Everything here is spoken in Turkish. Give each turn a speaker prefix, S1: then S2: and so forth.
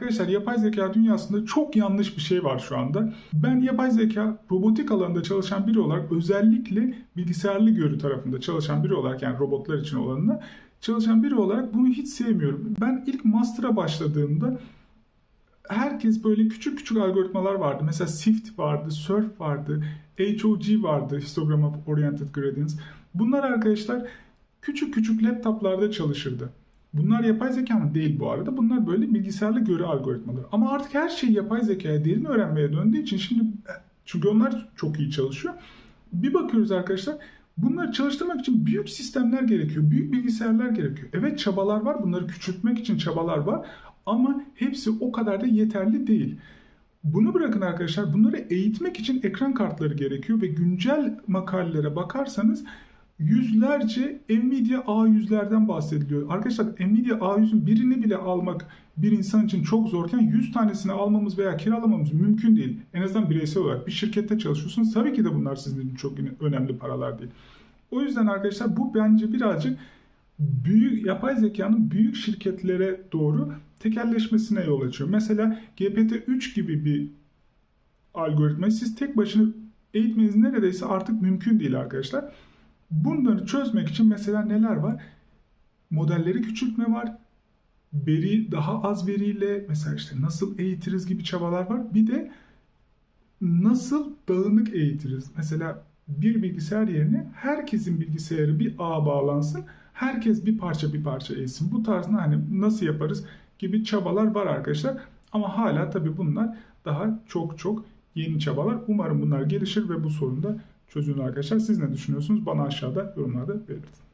S1: Arkadaşlar yapay zeka dünyasında çok yanlış bir şey var şu anda. Ben yapay zeka robotik alanında çalışan biri olarak özellikle bilgisayarlı görü tarafında çalışan biri olarak yani robotlar için olanında çalışan biri olarak bunu hiç sevmiyorum. Ben ilk master'a başladığımda herkes böyle küçük küçük algoritmalar vardı. Mesela SIFT vardı, SURF vardı, HOG vardı, Histogram of Oriented Gradients. Bunlar arkadaşlar küçük küçük laptoplarda çalışırdı. Bunlar yapay zeka mı? Değil bu arada. Bunlar böyle bilgisayarlı görü algoritmaları. Ama artık her şey yapay zekaya derin öğrenmeye döndüğü için şimdi çünkü onlar çok iyi çalışıyor. Bir bakıyoruz arkadaşlar bunları çalıştırmak için büyük sistemler gerekiyor. Büyük bilgisayarlar gerekiyor. Evet çabalar var. Bunları küçültmek için çabalar var. Ama hepsi o kadar da yeterli değil. Bunu bırakın arkadaşlar. Bunları eğitmek için ekran kartları gerekiyor ve güncel makalelere bakarsanız yüzlerce Nvidia A100'lerden bahsediliyor. Arkadaşlar Nvidia A100'ün birini bile almak bir insan için çok zorken 100 tanesini almamız veya kiralamamız mümkün değil. En azından bireysel olarak bir şirkette çalışıyorsunuz. Tabii ki de bunlar sizin için çok önemli paralar değil. O yüzden arkadaşlar bu bence birazcık büyük yapay zekanın büyük şirketlere doğru tekelleşmesine yol açıyor. Mesela GPT-3 gibi bir algoritmayı siz tek başına eğitmeniz neredeyse artık mümkün değil arkadaşlar. Bunları çözmek için mesela neler var? Modelleri küçültme var. Veri daha az veriyle mesela işte nasıl eğitiriz gibi çabalar var. Bir de nasıl dağınık eğitiriz? Mesela bir bilgisayar yerine herkesin bilgisayarı bir ağa bağlansın. Herkes bir parça bir parça eğitsin. Bu tarzda hani nasıl yaparız gibi çabalar var arkadaşlar. Ama hala tabii bunlar daha çok çok yeni çabalar. Umarım bunlar gelişir ve bu sorun çözülür arkadaşlar. Siz ne düşünüyorsunuz? Bana aşağıda yorumlarda belirtin.